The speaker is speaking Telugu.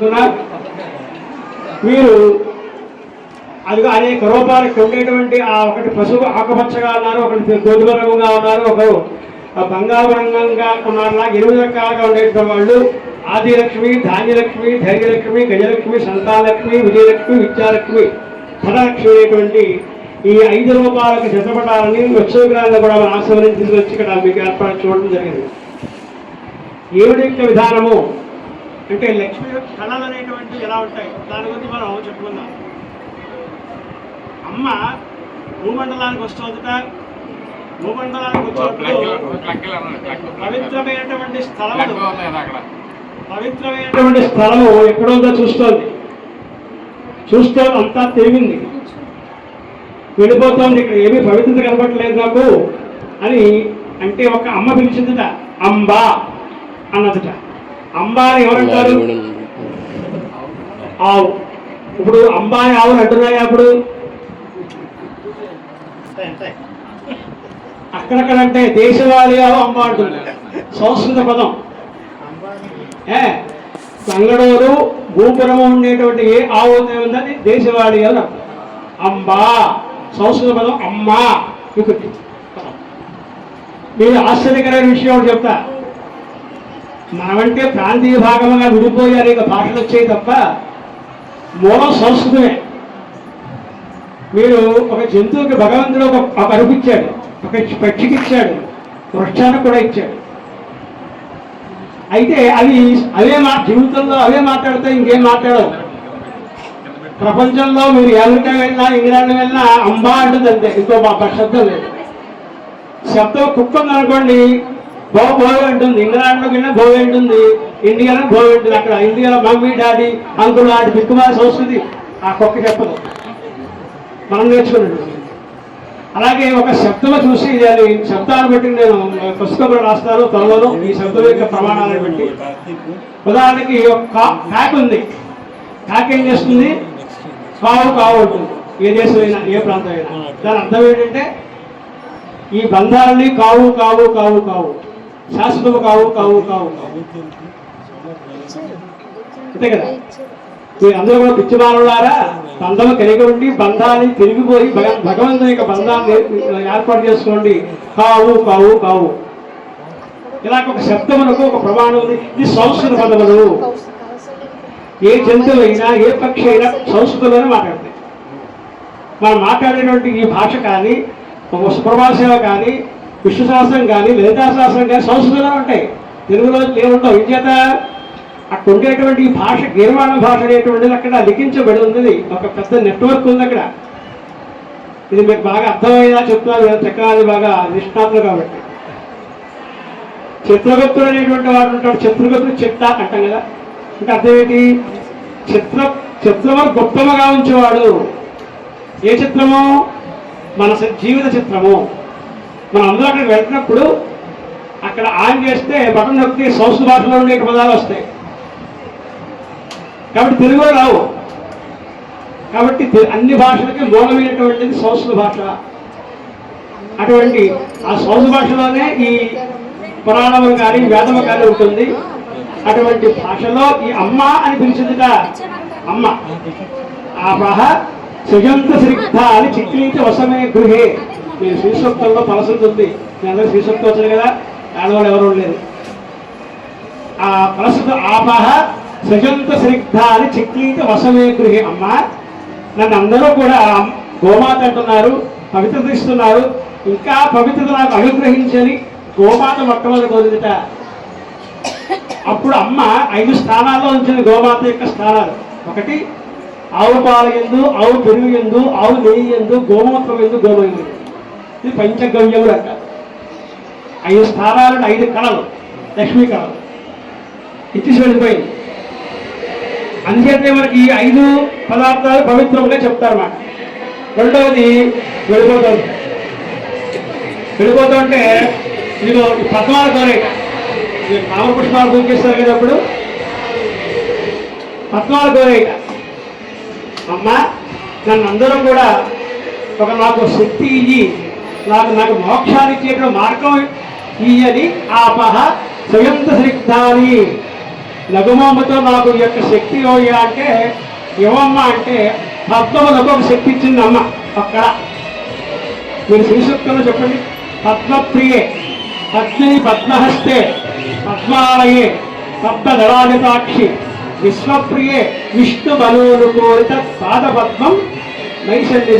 చెప్తున్నా. మీరు అది అనేక రూపాలు ఉండేటువంటి ఆ ఒకటి పసుపు ఆకుపచ్చగా ఉన్నారు ఒకటి గోధుమ రంగుగా ఉన్నారు ఒకరు బంగారు రంగంగా ఉన్నారు ఎనిమిది రకాలుగా ఉండేటువంటి వాళ్ళు. ఆదిలక్ష్మి ధాన్యలక్ష్మి ధైర్యలక్ష్మి గజలక్ష్మి సంతానలక్ష్మి విజయలక్ష్మి విద్యాలక్ష్మి ధనలక్ష్మి అనేటువంటి ఈ ఐదు రూపాయలకు చిత్రపటాలని వచ్చోగ్రాన్ని కూడా మనం ఆశీర్వదించి తీసుకొచ్చి ఇక్కడ మీకు ఏర్పాటు చూడడం జరిగింది. ఏమిటి విధానము? అంటే లక్ష్మి యొక్క కళలు అనేటువంటివి ఎలా ఉంటాయి? దాని గురించి మనం చెప్పుకుందాం. అమ్మ భూమండలానికి వస్తుందట భూమండలానికి వచ్చినప్పుడు పవిత్రమైనటువంటి స్థలము పవిత్రమైనటువంటి స్థలము ఎక్కడుందో చూస్తోంది. చూస్తూ అంతా తెలివింది వెళ్ళిపోతోంది ఇక్కడ ఏమీ పవిత్రత కనపడలేదు నాకు అని అంటే ఒక అమ్మ పిలిచిందట. అంబా అన్నదట. అంబా అని ఎవరంటారు ఆవు. ఇప్పుడు అంబా అని ఆవులు అంటున్నాయి అప్పుడు? అక్కడక్కడంటే దేశవాళీ ఆవు అంబా అంటుంది సంస్కృత పదం. ఏ? సంగడూరు భూపురము ఉండేటువంటి ఏ ఆవు ఉందని దేశవాళీ అని అర్థం. అంబా. సంస్కృత పదం అమ్మా. మీరు ఆశ్చర్యకరమైన విషయం చెప్తా. మనమంటే ప్రాంతీయ భాగంగా విడిపోయి అనేక భాషలు వచ్చాయి తప్ప మూలం సంస్కృతమే మీరు ఒక జంతువుకి భగవంతుడు ఒక ఒక ఇచ్చాడు ఒక పక్షికి ఇచ్చాడు వృక్షానికి కూడా ఇచ్చాడు. అయితే అవి అవే మా జీవితంలో అవే మాట్లాడితే ఇంకేం మాట్లాడవు. ప్రపంచంలో మీరు అమెరికా వెళ్ళినా ఇంగ్లాండ్ వెళ్ళినా అంబా అంటుంది అంతే ఇంకో మా శబ్దం లేదు. శబ్దం కుక్క బో భోగి ఉంటుంది. ఇంగ్లాండ్లోకి వెళ్ళినా భోగి ఉంటుంది. ఇండియాలో భోగి ఉంటుంది. అక్కడ ఇండియాలో మమ్మీ డాడీ అంకుల్ లాంటి బిక్కుమాల సంస్కృతి. ఆ కుక్క చెప్పదు. మనం నేర్చుకున్నాడు అలాగే ఒక శబ్దం చూసి దాని శబ్దాన్ని బట్టి నేను పుస్తకంలో రాస్తాను త్వరలో ఈ శబ్దం యొక్క ప్రమాణాలను బట్టి ఉదాహరణకి కాక్ ఉంది. కాక్ ఏం చేస్తుంది? కావు కావు ఉంటుంది. ఏ దేశం అయినా ఏ ప్రాంతం అయినా. దాని అర్థం ఏంటంటే ఈ బంధాలని కావు కావు కావు కావు. శాశ్వతము కావు కావు కావు కావు. అంతే కదా? మీరు అందరూ కూడా పిచ్చిమారులారా బంధము కలిగి ఉండి బంధాన్ని తిరిగిపోయి భగవంతుని యొక్క బంధాన్ని ఏర్పాటు చేసుకోండి. కావు కావు కావు. ఇలాగ ఒక శబ్దమునకు ఒక ప్రమాణం ఉంది. ఇది సంస్కృత పదములు. ఏ జంతువు అయినా ఏ పక్షి అయినా సంస్కృతంలోనే మాట్లాడతాయి మనం మాట్లాడేటువంటి ఈ భాష కానీ ఒక సుప్రభాష కానీ విశ్వశాస్త్రం కానీ లలితాశాస్త్రం కానీ సంస్కృతంలో ఉంటాయి. తెలుగులో ఏముంటావు విద్యత అక్కడ ఉండేటువంటి ఈ భాష నిర్మాణ భాష అనేటువంటిది అక్కడ లిఖించబడి ఉంది ఒక పెద్ద నెట్వర్క్ ఉంది అక్కడ. ఇది మీకు బాగా అర్థమయ్యేలా చెప్తున్నారు చక్రాది బాగా నిష్ణాతులు కాబట్టి. చిత్రగుప్తుడు అనేటువంటి వాడు ఉంటాడు. చిత్రగుప్తుడు చిత్త అంటాం కదా. అంటే అర్థం ఏంటి? చిత్ర చిత్రము గొప్పముగా ఉంచేవాడు. ఏ చిత్రము మన స- జీవిత చిత్రము మనం అందరూ అక్కడికి వెళ్తున్నప్పుడు అక్కడ ఆన్ చేస్తే బటన్ నొక్కితే సంస్కృత భాషలో ఉండే పదాలు వస్తాయి. కాబట్టి తెలుగులో రావు. కాబట్టి అన్ని భాషలకి మూలమైనటువంటిది సంస్కృత భాష. అటువంటి ఆ సంస్కృత భాషలోనే ఈ పురాణము కానీ వేదము కానీ ఉంటుంది. అటువంటి భాషలో ఈ అమ్మ అని పిలిచిందిట. అమ్మ. ఆపహ సుజంత శ్రిగ్ధ అని చిక్లీతి వసమే గృహే. మీరు శ్రీసూక్తంలో పలసుతుంది మీ అందరూ శ్రీసూక్తం వచ్చింది కదా ఆడవాళ్ళు ఎవరు లేరు ఆ ప్రస్తుత ఆపహ సజంత శ్రద్ధ అని చిక్లీత వసమే గృహే. అమ్మ నన్ను అందరూ కూడా గోమాత అంటున్నారు పవిత్ర ఇస్తున్నారు. ఇంకా పవిత్రత నాకు అనుగ్రహించని గోమాత మొట్టమొదటి కోరిదట అప్పుడు అమ్మ ఐదు స్థానాల్లో ఉంచిన గోమాత యొక్క స్థానాలు. ఒకటి ఆవు పాలు ఎందు ఆవు పెరుగు ఎందు ఆవు నెయ్యి ఎందు గోమూత్రం ఎందు గోమయం ఎందు. ఇది పంచగవ్యములు అంట. ఐదు స్థానాలను ఐదు కళలు లక్ష్మీ కళలు. ఇచ్చేసి వెళ్ళిపోయింది. అందుచేతే మనకి ఈ ఐదు పదార్థాలు పవిత్రంగా చెప్తారన్నమాట. రెండవది వెళ్ళిపోతుంది వెళ్ళిపోతుంటే ఇదిగో ఈ పద్మాల కోరిక ఇది రామ పుష్పాలు పూజ కదా అప్పుడు? పద్మాల కోరిక అమ్మ నన్ను అందరం కూడా ఒక నాకు శక్తి ఇయ్యి. నాకు నాకు మోక్షాన్ని ఇచ్చేటువంటి మార్గం ఇయ్యని ఆపహ స్వయంత శ్రిగ్ధాని లఘుమోమతో నాకు ఈ యొక్క శక్తి ఇవ్వయ్యా అంటే ఇవ్వమ్మ అంటే పద్మములకు ఒక శక్తి ఇచ్చింది అమ్మ అక్కడ. మీరు శ్రీసూక్తంలో చెప్పండి. పద్మప్రియే పద్మిని పద్మహస్తే పద్మాలయే పద్మదళాజతాక్షి విశ్వప్రియే విష్ణు బలోనుకోరిత పాదపద్మం నైసల్య